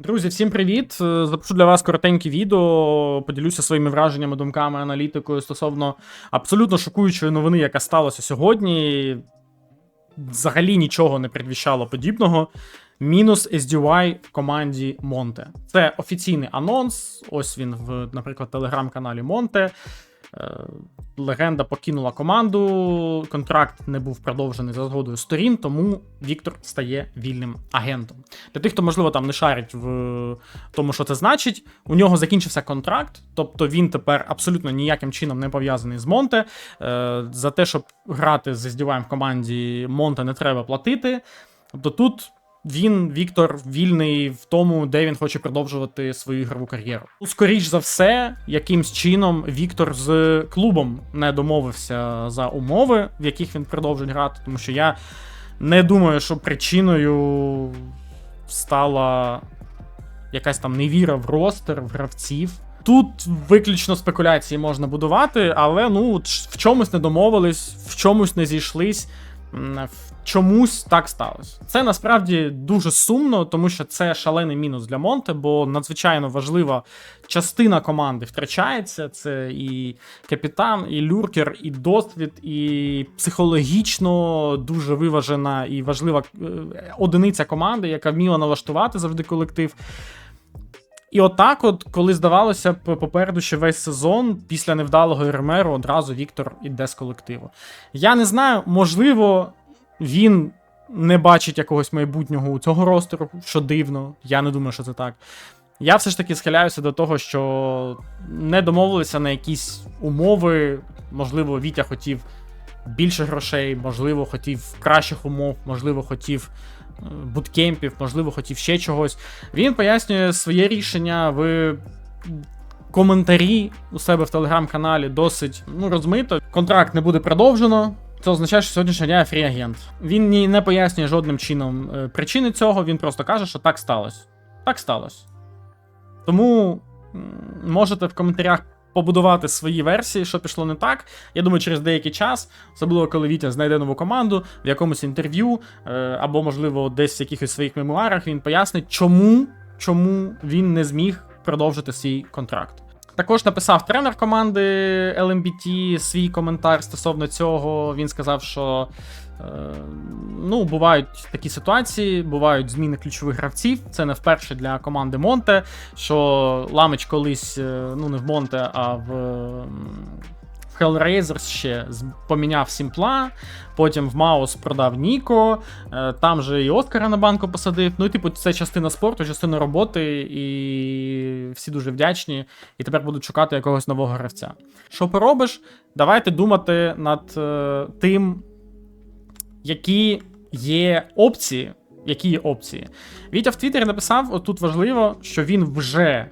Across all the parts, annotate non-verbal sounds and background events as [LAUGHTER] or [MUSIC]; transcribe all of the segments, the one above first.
Друзі, всім привіт! Е, Запишу для вас коротеньке відео. Поділюся своїми враженнями, думками, аналітикою стосовно абсолютно шокуючої новини, яка сталася сьогодні. Взагалі нічого не предвіщало подібного. Мінус SDY в команді Монте. Це офіційний анонс. Ось він в, наприклад, телеграм-каналі Монте. Е, Легенда покинула команду, контракт не був продовжений за згодою сторін, тому Віктор стає вільним агентом. Для тих, хто, можливо, там не шарить в тому, що це значить, у нього закінчився контракт, тобто він тепер абсолютно ніяким чином не пов'язаний з Монте. Е, За те, щоб грати з SDY в команді Монте, не треба платити. Тобто тут він, Віктор, вільний в тому, де він хоче продовжувати свою ігрову кар'єру. Ну, скоріш за все, якимсь чином Віктор з клубом не домовився за умови, в яких він продовжить грати, тому що я не думаю, що причиною стала якась там невіра в ростер, в гравців. Тут виключно спекуляції можна будувати, але ну в чомусь не домовились, в чомусь не зійшлись. в Чомусь так сталося. Це насправді дуже сумно, тому що це шалений мінус для Монте, бо надзвичайно важлива частина команди втрачається. Це і капітан, і люркер, і досвід, і психологічно дуже виважена і важлива е, одиниця команди, яка вміла налаштувати завжди колектив. І отак, от, коли здавалося б, попереду ще весь сезон, після невдалого РМРу одразу Віктор іде з колективу. Я не знаю, можливо, він не бачить якогось майбутнього у цього ростеру, що дивно. Я не думаю, що це так. Я все ж таки схиляюся до того, що не домовилися на якісь умови. Можливо, Вітя хотів більше грошей, можливо, хотів кращих умов, можливо, хотів е, буткемпів, можливо, хотів ще чогось. Він пояснює своє рішення в коментарі у себе в телеграм-каналі досить ну, розмито. Контракт не буде продовжено. Це означає, що сьогоднішнього дня фрі-агент. Він ні не пояснює жодним чином е, причини цього, він просто каже, що так сталося. Так сталося. Тому можете в коментарях побудувати свої версії, що пішло не так. Я думаю, через деякий час, особливо коли Вітя знайде нову команду в якомусь інтерв'ю, е, або, можливо, десь в якихось своїх мемуарах він пояснить, чому, чому він не зміг продовжити свій контракт. Також написав тренер команди LMBT свій коментар стосовно цього. Він сказав, що е, ну, бувають такі ситуації, бувають зміни ключових гравців. Це не вперше для команди Монте. Що Ламич колись, е, ну не в Монте, а в. Hellraisers ще поміняв Сімпла, потім в Маус продав Ніко, е, там же і Оскара на банку посадив. Ну і типу, це частина спорту, частина роботи, і всі дуже вдячні і тепер будуть шукати якогось нового гравця. Що поробиш? Давайте думати над е, тим, які є опції. Які є опції? Вітя в Твіттері написав: отут важливо, що він вже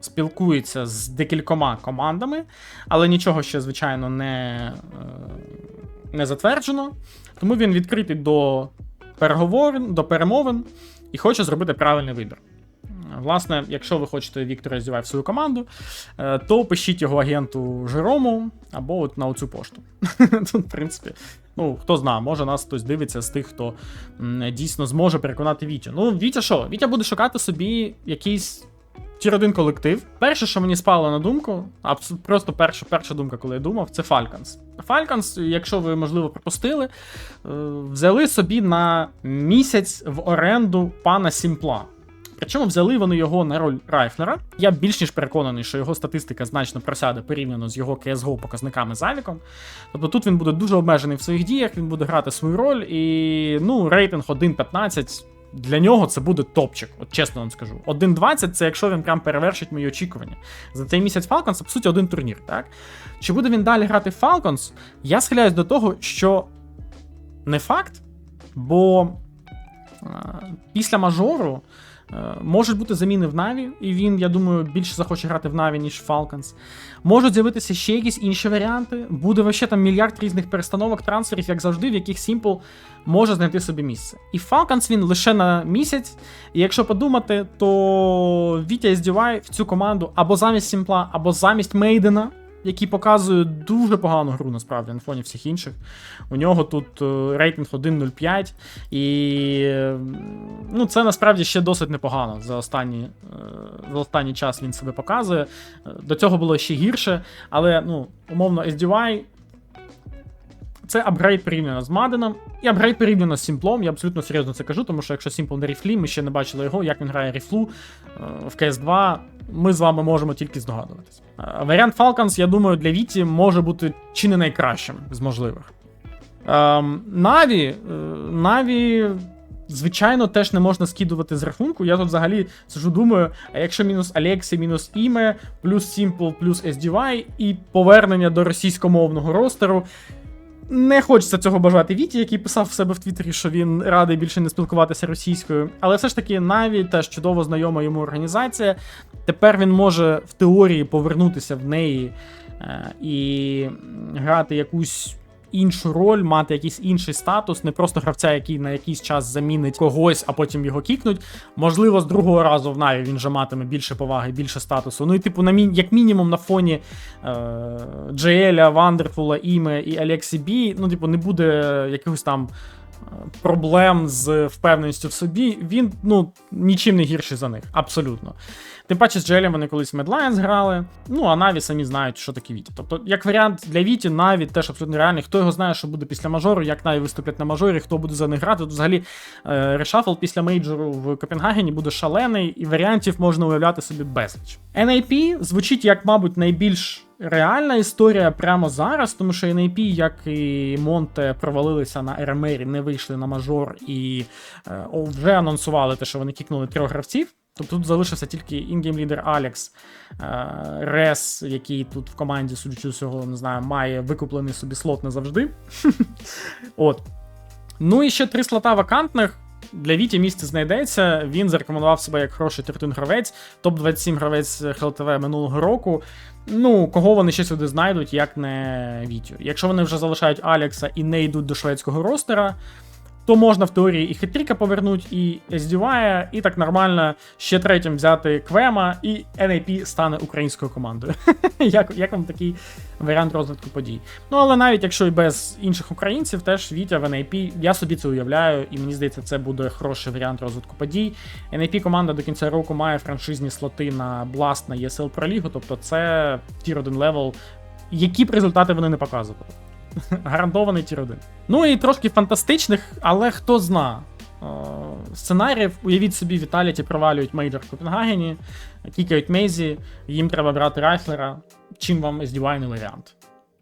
спілкується з декількома командами, але нічого ще, звичайно, не, е, не затверджено. Тому він відкритий до переговорин, до перемовин і хоче зробити правильний вибір. Власне, якщо ви хочете Віктора Зювай в свою команду, е, то пишіть його агенту Жерому або от на оцю пошту. [LAUGHS] Тут, в принципі, ну хто знає, може нас хтось дивиться з тих, хто дійсно зможе переконати Вітю. Ну, Вітя що? Вітя буде шукати собі якийсь тір один колектив. Перше, що мені спало на думку, абс- просто перша, перша думка, коли я думав, це Falcons. Falcons, якщо ви, можливо, пропустили, е, взяли собі на місяць в оренду пана Сімпла. Причому взяли вони його на роль Райфлера. Я більш ніж переконаний, що його статистика значно просяде порівняно з його CSGO показниками з. Тобто тут він буде дуже обмежений в своїх діях, він буде грати свою роль, і ну, рейтинг 1.15 для нього це буде топчик, от чесно вам скажу. 1.20 це якщо він прям перевершить мої очікування. За цей місяць Falcons, це, по суті, один турнір, так? Чи буде він далі грати в Falcons? Я схиляюсь до того, що не факт, бо а, після мажору можуть бути заміни в Наві, і він, я думаю, більше захоче грати в Наві, ніж в Falcons. Можуть з'явитися ще якісь інші варіанти. Буде вообще там мільярд різних перестановок, трансферів, як завжди, в яких Simple може знайти собі місце. І Falcons він лише на місяць. І якщо подумати, то Вітя SDY в цю команду або замість Сімпла, або замість Мейдена який показує дуже погану гру насправді на фоні всіх інших. У нього тут е, рейтинг 1.05, і ну, це насправді ще досить непогано за останні, е, за останній час він себе показує. Е, До цього було ще гірше, але ну, умовно, SDY це апгрейд порівняно з Маденом, і апгрейд порівняно з Сімплом. Я абсолютно серйозно це кажу, тому що якщо Сімпл на ріфлі, ми ще не бачили його, як він грає ріфлу в CS2, ми з вами можемо тільки здогадуватись. Е, Варіант Falcons, я думаю, для Віті може бути чи не найкращим з можливих. Ем, Наві, е, Наві, звичайно, теж не можна скидувати з рахунку. Я тут взагалі сижу, думаю, а якщо мінус Алексі, мінус Іме, плюс Simple, плюс SDY і повернення до російськомовного ростеру. Не хочеться цього бажати Віті, який писав в себе в Твіттері, що він радий більше не спілкуватися російською. Але все ж таки, навіть теж чудово знайома йому організація. Тепер він може в теорії повернутися в неї е, і грати якусь іншу роль, мати якийсь інший статус, не просто гравця, який на якийсь час замінить когось, а потім його кікнуть. Можливо, з другого разу в Наві він вже матиме більше поваги, більше статусу. Ну і типу, на мі... як мінімум, на фоні е... Джееля, Вандерфула, Іме і Алексі Бі, ну, типу, не буде якихось там. Проблем з впевненістю в собі, він ну нічим не гірший за них, абсолютно. Тим паче з Джелем вони колись в Lions грали. Ну а Наві самі знають, що таке Віті. Тобто, як варіант для Віті, Наві теж абсолютно реальний. Хто його знає, що буде після мажору, як Наві виступлять на мажорі, хто буде за них грати. Тут взагалі е, решафл після мейджору в Копенгагені буде шалений, і варіантів можна уявляти собі безліч. NAP звучить як, мабуть, найбільш. Реальна історія прямо зараз, тому що NAP, як і Монте, провалилися на РМРі, не вийшли на мажор і е, вже анонсували те, що вони кікнули трьох гравців. Тобто тут залишився тільки інгейм лідер Алекс, е, Рес, який тут в команді, судячи з усього, не знаю, має викуплений собі слот не завжди. [LAUGHS] От. Ну і ще три слота вакантних. Для Віті місце знайдеться. Він зарекомендував себе як хороший третин гравець, топ-27 гравець ХЛТВ минулого року. Ну, кого вони ще сюди знайдуть, як не Вітю. Якщо вони вже залишають Алекса і не йдуть до шведського ростера, то можна в теорії і Хитріка повернути, і SDY, і так нормально ще третім взяти Квема, і NAP стане українською командою. [LAUGHS] як, як вам такий варіант розвитку подій? Ну, але навіть якщо і без інших українців, теж Вітя в NAP, я собі це уявляю, і мені здається, це буде хороший варіант розвитку подій. NAP команда до кінця року має франшизні слоти на Blast, на ESL Pro League, тобто це тір 1 левел. Які б результати вони не показували. [LAUGHS] Гарантований тір 1. Ну і трошки фантастичних, але хто зна. Е, Сценаріїв, уявіть собі, Віталіті провалюють мейджор в Копенгагені, кікають Мейзі, їм треба брати Райфлера. Чим вам не варіант?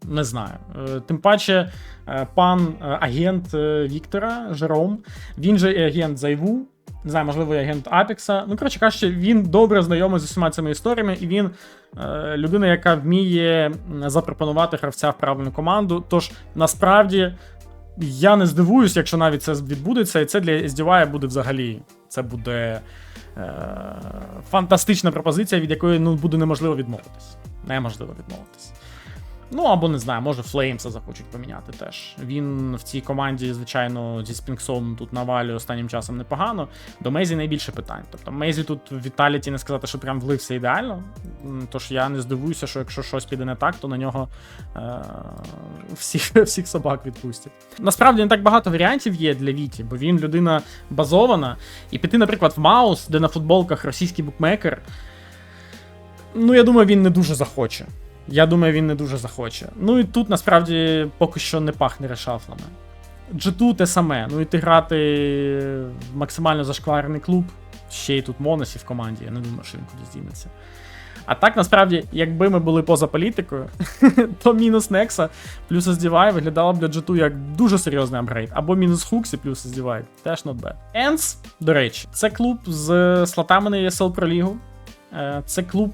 Не знаю. Е, Тим паче, е, пан агент Віктора Жером, він же агент Зайву, не знаю, можливо, агент Апекса. Ну, коротше кажучи, він добре знайомий з усіма цими історіями, і він е, людина, яка вміє запропонувати гравця в правильну команду. Тож насправді я не здивуюсь, якщо навіть це відбудеться, і це для SDY буде взагалі. Це буде е, фантастична пропозиція, від якої ну, буде неможливо відмовитись. Неможливо відмовитись. Ну або не знаю, може Флеймса захочуть поміняти теж. Він в цій команді, звичайно, зі Спінксом тут навалює останнім часом непогано. До Мейзі найбільше питань. Тобто Мейзі тут в Віталіті не сказати, що прям влився ідеально. Тож я не здивуюся, що якщо щось піде не так, то на нього е- всіх, [LAUGHS] всіх собак відпустять. Насправді не так багато варіантів є для Віті, бо він людина базована. І піти, наприклад, в Маус, де на футболках російський букмекер. Ну, я думаю, він не дуже захоче. Я думаю, він не дуже захоче. Ну і тут насправді поки що не пахне решафлами. G2 те саме. Ну і ти грати в максимально зашкварений клуб, ще й тут Моносі в команді, я не думаю, що він кудись дінеться. А так, насправді, якби ми були поза політикою, [LAUGHS] то мінус Некса плюс SDY виглядало б для G2 як дуже серйозний апгрейд. Або мінус Хуксі плюс SDY. Теж not bad. Ends, до речі, це клуб з слотами на ESL Pro League. Е, Це клуб.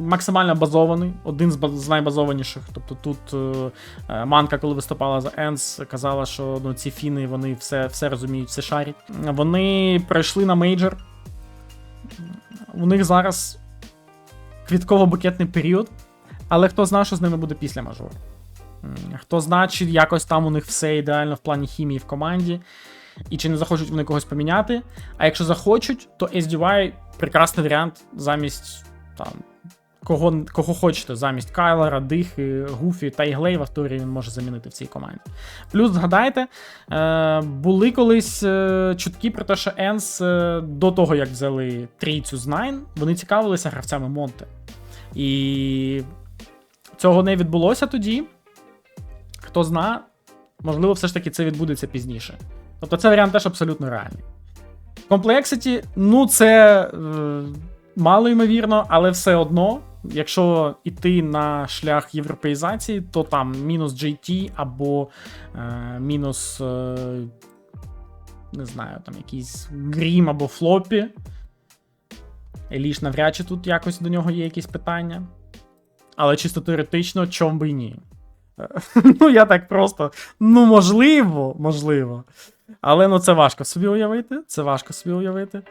Максимально базований, один з, баз- з найбазованіших. Тобто тут е, е, Манка, коли виступала за Енс, казала, що ну, ці фіни вони все, все розуміють, все шарять. Вони пройшли на мейджор. У них зараз квітково-букетний період, але хто знає, що з ними буде після мажору. Хто знає, чи якось там у них все ідеально в плані хімії в команді, і чи не захочуть вони когось поміняти. А якщо захочуть, то SDY прекрасний варіант замість там кого, кого хочете замість Кайлера, Дихи, Гуфі та Іглейва, хто він може замінити в цій команді. Плюс згадайте, е, були колись е, чутки про те, що Енс е, до того, як взяли трійцю з Найн, вони цікавилися гравцями Монте. І цього не відбулося тоді. Хто зна, можливо, все ж таки це відбудеться пізніше. Тобто це варіант теж абсолютно реальний. Complexity, ну це е, мало ймовірно, але все одно, якщо йти на шлях європеїзації, то там мінус JT або е, мінус, е, не знаю, там якийсь Грім або Флопі. Еліш навряд чи тут якось до нього є якісь питання. Але чисто теоретично, чом би й ні. Е, [LAUGHS] Ну, я так просто. Ну, можливо, можливо. Але ну це важко собі уявити. Це важко собі уявити.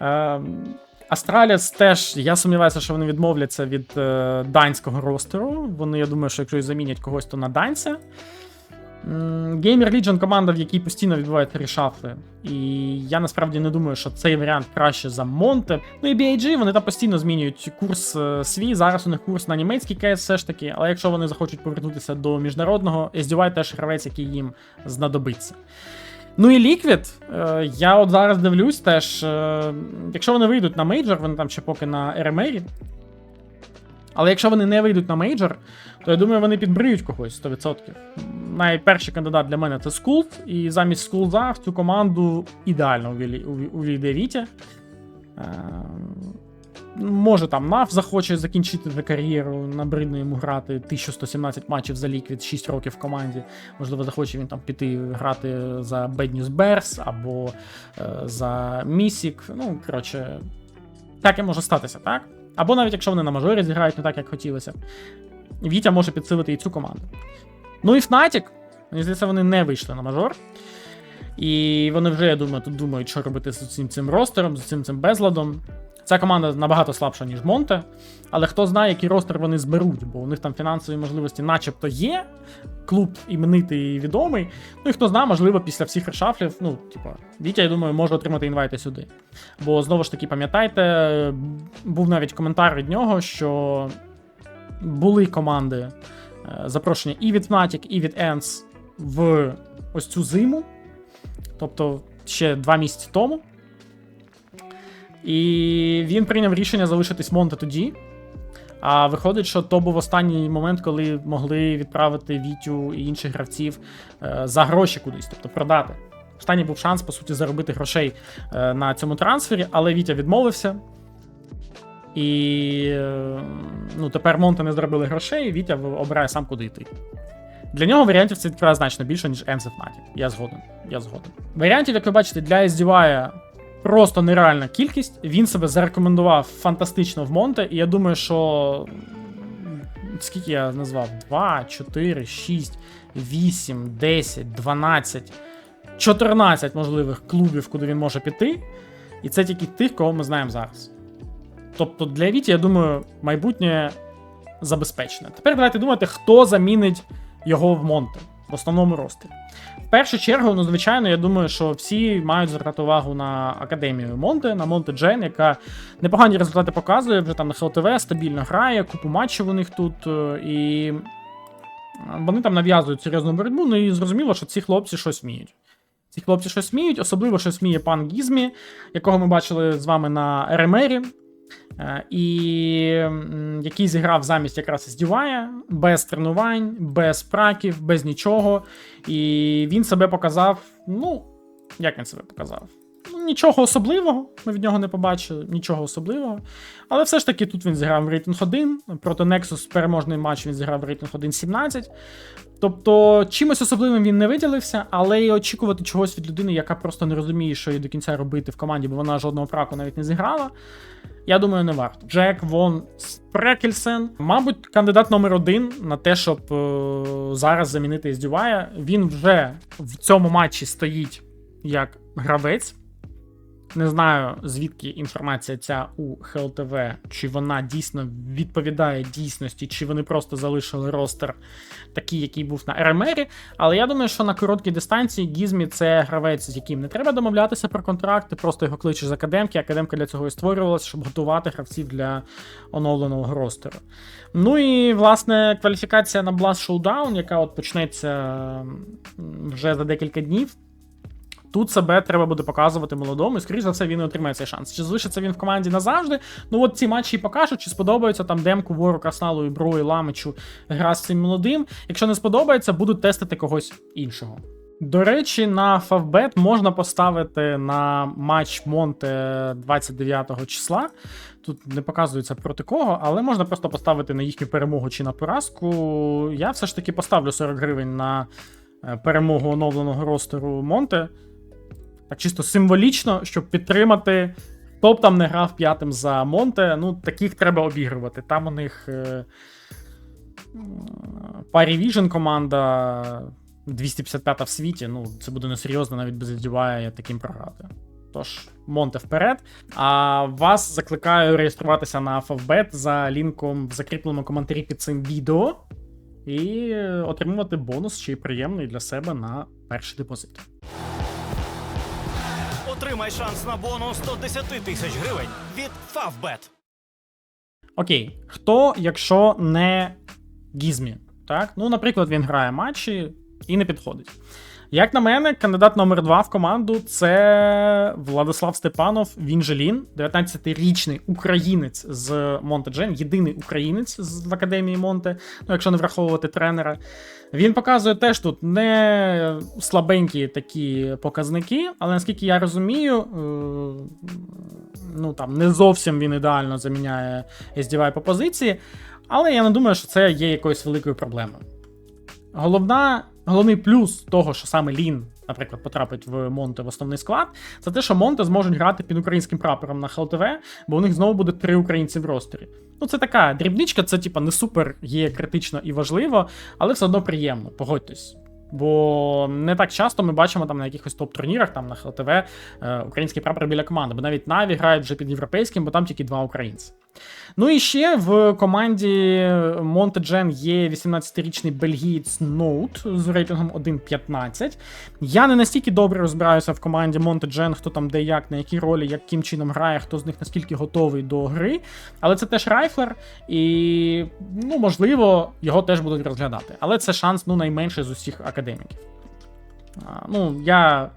Ем, Астраліс теж, я сумніваюся, що вони відмовляться від е, данського ростеру. Вони, я думаю, що якщо і замінять когось, то на данця. Gamer Legion команда, в якій постійно відбуваються рішафли. І я насправді не думаю, що цей варіант краще за Монте. Ну і BAG, вони там постійно змінюють курс е, свій. Зараз у них курс на німецький кейс все ж таки. Але якщо вони захочуть повернутися до міжнародного, SDY теж гравець, який їм знадобиться. Ну і Liquid, е, я от зараз дивлюсь теж. е, Якщо вони вийдуть на мейджор, вони там ще поки на РМРі. Але якщо вони не вийдуть на мейджор, то я думаю, вони підбриють когось 100%. Найперший кандидат для мене це Скулт, і замість Скулза в цю команду ідеально увійде Вітя. Може там Нав захоче закінчити за кар'єру, набридно йому грати 1117 матчів за ліквід, 6 років в команді. Можливо, захоче він там піти грати за Bad News Bears або е, за Місік. Ну, коротше, таке може статися, так? Або навіть якщо вони на мажорі зіграють не так, як хотілося. Вітя може підсилити і цю команду. Ну і Fnatic, мені здається, вони не вийшли на мажор. І вони вже, я думаю, тут думають, що робити з цим цим ростером, з цим цим безладом. Ця команда набагато слабша, ніж Монте. Але хто знає, який ростер вони зберуть, бо у них там фінансові можливості, начебто, є. Клуб іменитий і відомий. Ну і хто знає, можливо, після всіх решафлів, ну, типа, Вітя, я думаю, може отримати інвайти сюди. Бо знову ж таки, пам'ятайте, був навіть коментар від нього, що були команди е, запрошення і від Fnatic, і від Ents в ось цю зиму. Тобто ще два місяці тому. І він прийняв рішення залишитись Монте тоді. А виходить, що то був останній момент, коли могли відправити Вітю і інших гравців е, за гроші кудись, тобто продати. Останній був шанс, по суті, заробити грошей е, на цьому трансфері, але Вітя відмовився. І е, ну, тепер Монте не зробили грошей, і Вітя обирає сам куди йти. Для нього варіантів це відкриває значно більше, ніж Enzo Fnatic. Я згоден. Я згоден. Варіантів, як ви бачите, для SDY просто нереальна кількість. Він себе зарекомендував фантастично в Монте, і я думаю, що. Скільки я назвав? 2, 4, 6, 8, 10, 12, 14 можливих клубів, куди він може піти. І це тільки тих, кого ми знаємо зараз. Тобто для Віті, я думаю, майбутнє забезпечене. Тепер давайте думати, хто замінить його в Монте в основному ростері. В першу чергу, ну, звичайно, я думаю, що всі мають звертати увагу на академію Монте, на Монте Джен, яка непогані результати показує, вже там на ХЛТВ стабільно грає, купу матчів у них тут. е, І вони там нав'язують серйозну боротьбу. Ну і зрозуміло, що ці хлопці щось вміють. Ці хлопці щось вміють, особливо щось вміє пан Гізмі, якого ми бачили з вами на РМРі. Е, І який зіграв замість якраз Здівая, без тренувань, без праків, без нічого. І він себе показав. Ну, як він себе показав? Нічого особливого, ми від нього не побачили, нічого особливого. Але все ж таки тут він зіграв в рейтинг 1. Проти Nexus переможний матч він зіграв в рейтинг 1.17. Тобто, чимось особливим він не виділився, але й очікувати чогось від людини, яка просто не розуміє, що їй до кінця робити в команді, бо вона жодного праку навіть не зіграла. Я думаю, не варто. Джек Вон Спрекельсен, мабуть, кандидат номер один на те, щоб е, зараз замінити Іздювая. Він вже в цьому матчі стоїть як гравець. Не знаю, звідки інформація ця у ХЛТВ, чи вона дійсно відповідає дійсності, чи вони просто залишили ростер такий, який був на РМРі. Але я думаю, що на короткій дистанції Гізмі це гравець, з яким не треба домовлятися про контракти, просто його кличеш з академки. Академка для цього і створювалася, щоб готувати гравців для оновленого ростеру. Ну і власне кваліфікація на Blast Showdown, яка от почнеться вже за декілька днів. Тут себе треба буде показувати молодому, і скоріш за все він і отримає цей шанс. Чи залишиться він в команді назавжди? Ну от ці матчі і покажуть, чи сподобається там демку Вору, Красналу, і Брої, Ламичу гра з цим молодим. Якщо не сподобається, будуть тестити когось іншого. До речі, на Favbet можна поставити на матч Монте 29 числа. Тут не показується проти кого, але можна просто поставити на їхню перемогу чи на поразку. Я все ж таки поставлю 40 гривень на е, перемогу оновленого ростеру Монте. Так чисто символічно, щоб підтримати. Хто б там не грав п'ятим за Монте, ну таких треба обігрувати. Там у них е, Парі Vision команда 255 в світі. Ну, це буде несерйозно, навіть без DIY таким програти. Тож, Монте вперед. А вас закликаю реєструватися на Favbet за лінком в закріпленому коментарі під цим відео і отримувати бонус й приємний для себе на перший депозит. Отримай шанс на бонус 110 тисяч гривень від Favbet. Окей, хто, якщо не Гізмі? Так? Ну, наприклад, він грає матчі і не підходить. Як на мене, кандидат номер 2 в команду це Владислав Степанов, він же Лін, 19-річний українець з Монте-Джен, єдиний українець з академії Монте, ну якщо не враховувати тренера. Він показує теж тут не слабенькі такі показники, але наскільки я розумію, е, ну там не зовсім він ідеально заміняє SDY по позиції, але я не думаю, що це є якоюсь великою проблемою. Головна, головний плюс того, що саме Лін, наприклад, потрапить в Монте в основний склад, це те, що Монте зможуть грати під українським прапором на ХЛТВ, бо у них знову буде три українці в ростері. Ну, це така дрібничка, це типа не супер є критично і важливо, але все одно приємно, погодьтесь. Бо не так часто ми бачимо там на якихось топ-турнірах, там на ХЛТВ, е, український прапор біля команди, бо навіть Наві грають вже під європейським, бо там тільки два українці. Ну і ще в команді Монтеджен є 18-річний бельгієць Ноут з рейтингом 1.15. Я не настільки добре розбираюся в команді Монтеджен, хто там де як, на якій ролі, яким чином грає, хто з них наскільки готовий до гри. Але це теж райфлер, і ну, можливо, його теж будуть розглядати. Але це шанс ну, найменший з усіх академіків. Ну, я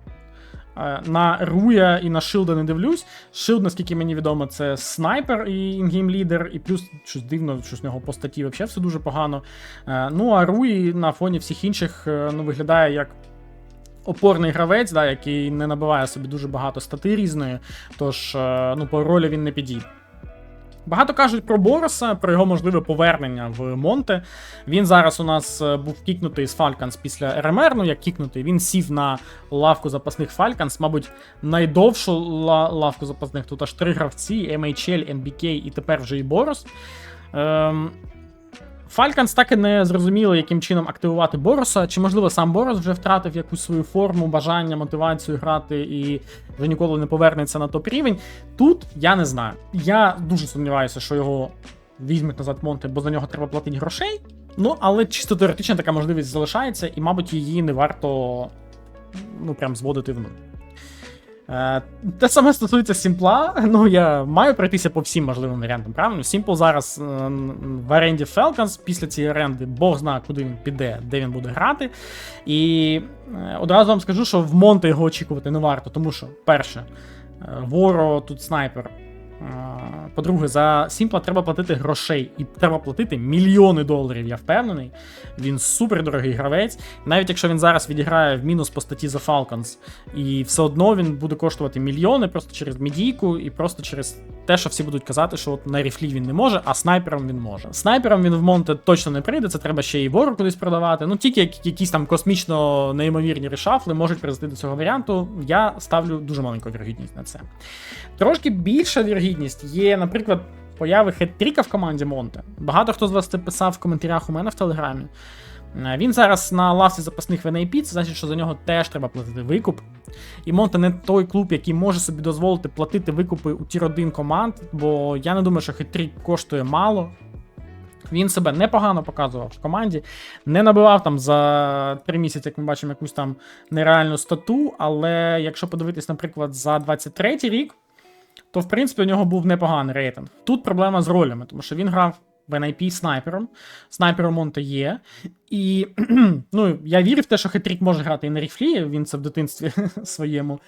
На Руя і на Шилда не дивлюсь. Шилд, наскільки мені відомо, це снайпер і інгейм лідер, і плюс щось дивно, що з нього по статті взагалі все дуже погано. Е, Ну а Руї на фоні всіх інших е, ну, виглядає як. Опорний гравець, да, який не набиває собі дуже багато стати різної, тож е, ну, по ролі він не підійде. Багато кажуть про Бороса, про його можливе повернення в Монте. Він зараз у нас е, був кікнутий з Фальканс після РМР. Ну як кікнутий, він сів на лавку запасних Фальканс, мабуть, найдовшу ла- лавку запасних. Тут аж три гравці: MHL, NBK і тепер вже і Борос. Ем, Falcons так і не зрозуміли, яким чином активувати Бороса. Чи можливо сам Борос вже втратив якусь свою форму, бажання, мотивацію грати і вже ніколи не повернеться на топ рівень. Тут я не знаю. Я дуже сумніваюся, що його візьмуть назад Монте, бо за нього треба платити грошей. Ну, але чисто теоретично така можливість залишається, і, мабуть, її не варто ну, прям зводити в нуль. Е, Те саме стосується Сімпла. [LAUGHS] Ну, я маю пройтися по всім можливим варіантам, правильно? Сімпл зараз е, в оренді Falcons, після цієї оренди Бог знає, куди він піде, де він буде грати. І е, одразу вам скажу, що в Монте його очікувати не варто, тому що, перше, Воро тут снайпер. Е, По-друге, за Сімпла треба платити грошей, і треба платити мільйони доларів, я впевнений. Він супер дорогий гравець. Навіть якщо він зараз відіграє в мінус по статті за Falcons, і все одно він буде коштувати мільйони просто через медійку і просто через те, що всі будуть казати, що от на ріфлі він не може, а снайпером він може. Снайпером він в Монте точно не прийде, це треба ще і вору кудись продавати. Ну тільки як- якісь там космічно неймовірні решафли можуть призвести до цього варіанту. Я ставлю дуже маленьку вірогідність на це. Трошки більша вірогідність є, наприклад, появи хет-тріка в команді Монте. Багато хто з вас це писав в коментарях у мене в телеграмі. Е, Він зараз на лавці запасних в NAP, це значить, що за нього теж треба платити викуп. І Монте не той клуб, який може собі дозволити платити викупи у тір 1 команд, бо я не думаю, що хитрік коштує мало. Він себе непогано показував в команді, не набивав там за три місяці, як ми бачимо, якусь там нереальну стату. Але якщо подивитись, наприклад, за 23 рік, то в принципі у нього був непоганий рейтинг. Тут проблема з ролями, тому що він грав в NIP снайпером. Снайпером Монте є. І [CLEARS THROAT] ну, я вірю в те, що Хитрік може грати і на ріфлі, він це в дитинстві [LAUGHS] своєму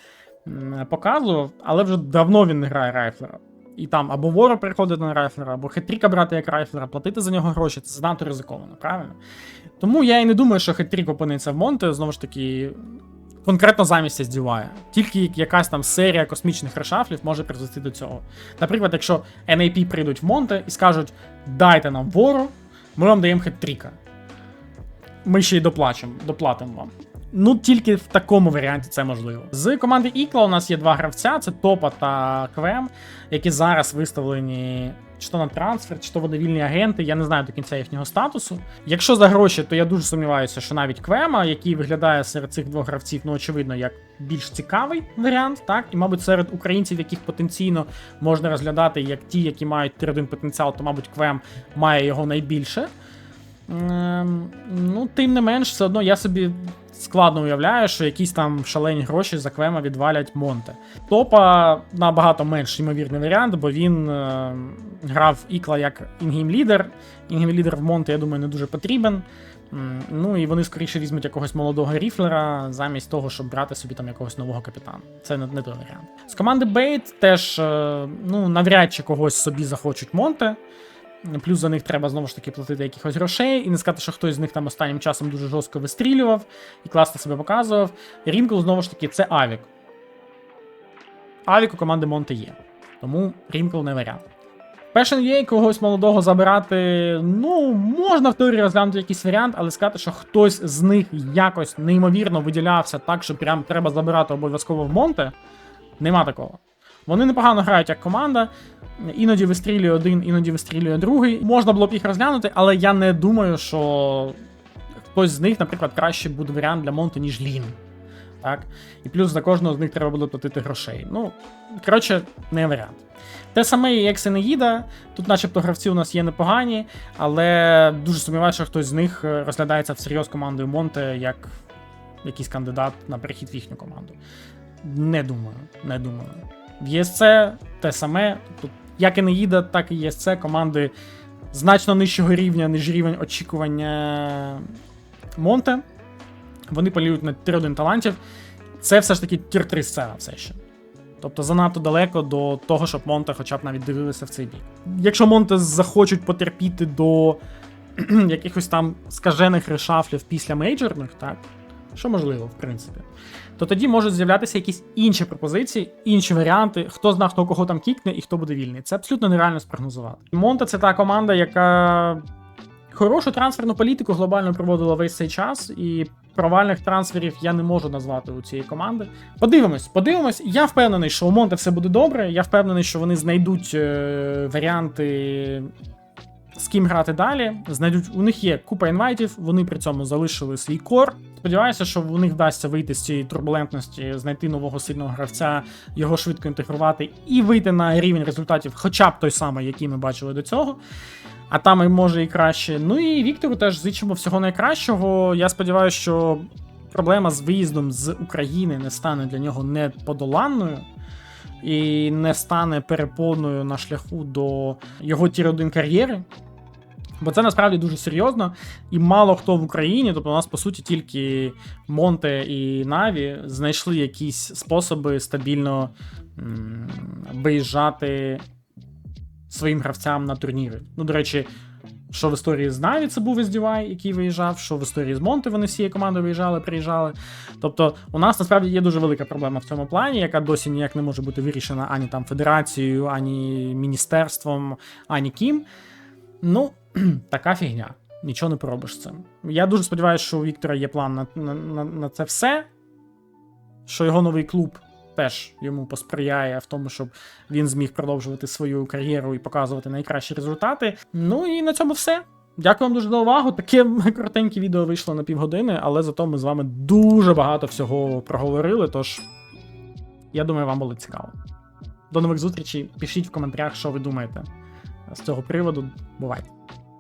показував, але вже давно він не грає райфлера. І там або Воро приходить на райфлера, або Хитріка брати як райфлера, платити за нього гроші, це занадто ризиковано, правильно? Тому я і не думаю, що Хитрік опиниться в Монте, знову ж таки, конкретно замість SDY. Тільки якась там серія космічних решафлів може призвести до цього. Наприклад, якщо NAP прийдуть в Монте і скажуть, дайте нам вору, ми вам даємо хет-тріка. Ми ще й доплачемо, доплатимо вам. Ну, тільки в такому варіанті це можливо. З команди Ікла у нас є два гравця: це Топа та Квем, які зараз виставлені чи то на трансфер, чи то вони вільні агенти. Я не знаю до кінця їхнього статусу. Якщо за гроші, то я дуже сумніваюся, що навіть Квема, який виглядає серед цих двох гравців, ну очевидно, як більш цікавий варіант, так і мабуть, серед українців, яких потенційно можна розглядати як ті, які мають тир 1 потенціал, то мабуть Квем має його найбільше. Ем, ну, тим не менш, все одно я собі складно уявляю, що якісь там шалені гроші за Квема відвалять Монте. Топа набагато менш ймовірний варіант, бо він е, грав Ікла як інгейм лідер. Інгейм лідер в Монте, я думаю, не дуже потрібен. Ну і вони скоріше візьмуть якогось молодого ріфлера, замість того, щоб брати собі там якогось нового капітана. Це не, не той варіант. З команди Бейт теж е, ну, навряд чи когось собі захочуть Монте. Плюс за них треба знову ж таки платити якихось грошей, і не сказати, що хтось з них там останнім часом дуже жорстко вистрілював і класно себе показував. Рінкл, знову ж таки, це Авік. Авік у команди Монте є. Тому Рінкл не варіант. Passion є когось молодого забирати. Ну, можна в теорії розглянути якийсь варіант, але сказати, що хтось з них якось неймовірно виділявся так, що прям треба забирати обов'язково в Монте. Нема такого. Вони непогано грають як команда. Іноді вистрілює один, іноді вистрілює другий. Можна було б їх розглянути, але я не думаю, що хтось з них, наприклад, краще буде варіант для Монте, ніж Лін. Так? І плюс за кожного з них треба буде платити грошей. Ну, коротше, не варіант. Те саме, як Сенеїда, тут, начебто, гравці у нас є непогані, але дуже сумніваюся, що хтось з них е, розглядається всерйоз командою Монте як якийсь кандидат на перехід в їхню команду. Не думаю, не думаю. В ЄСЦ те саме. Тут як і Неїда, так і ЄСЦ команди значно нижчого рівня, ніж рівень очікування Монте. Вони полюють на тир 1 талантів. Це все ж таки тір 3 сцена все ще. Тобто занадто далеко до того, щоб Монте хоча б навіть дивилися в цей бік. Якщо Монте захочуть потерпіти до [CLEARS THROAT] якихось там скажених решафлів після мейджорних, так, що можливо, в принципі, то тоді можуть з'являтися якісь інші пропозиції, інші варіанти, хто зна, хто кого там кікне і хто буде вільний. Це абсолютно нереально спрогнозувати. Монте це та команда, яка хорошу трансферну політику глобально проводила весь цей час, і провальних трансферів я не можу назвати у цієї команди. Подивимось, подивимось. Я впевнений, що у Монте все буде добре. Я впевнений, що вони знайдуть е, варіанти. З ким грати далі, знайдуть у них є купа інвайтів, вони при цьому залишили свій кор. Сподіваюся, що у них вдасться вийти з цієї турбулентності, знайти нового сильного гравця, його швидко інтегрувати і вийти на рівень результатів, хоча б той самий, який ми бачили до цього. А там і може і краще. Ну і Віктору теж зичимо всього найкращого. Я сподіваюся, що проблема з виїздом з України не стане для нього неподоланною. І не стане перепоною на шляху до його тір 1 кар'єри. Бо це насправді дуже серйозно, і мало хто в Україні, тобто у нас по суті тільки Монте і Наві знайшли якісь способи стабільно виїжджати своїм гравцям на турніри. Ну, до речі, що в історії з Наві це був SDY, який виїжджав, що в історії з Монте вони всією командою виїжджали, приїжджали. Тобто, у нас насправді є дуже велика проблема в цьому плані, яка досі ніяк не може бути вирішена ані там федерацією, ані міністерством, ані ким. Ну, [CLEARS THROAT] така фігня. Нічого не поробиш цим. Я дуже сподіваюся, що у Віктора є план на, на, на, на це все. Що його новий клуб теж йому посприяє в тому, щоб він зміг продовжувати свою кар'єру і показувати найкращі результати. Ну і на цьому все. Дякую вам дуже за увагу. Таке [LAUGHS] коротеньке відео вийшло на півгодини, але зато ми з вами дуже багато всього проговорили. Тож я думаю, вам було цікаво. До нових зустрічей. Пишіть в коментарях, що ви думаєте з цього приводу. Бувайте!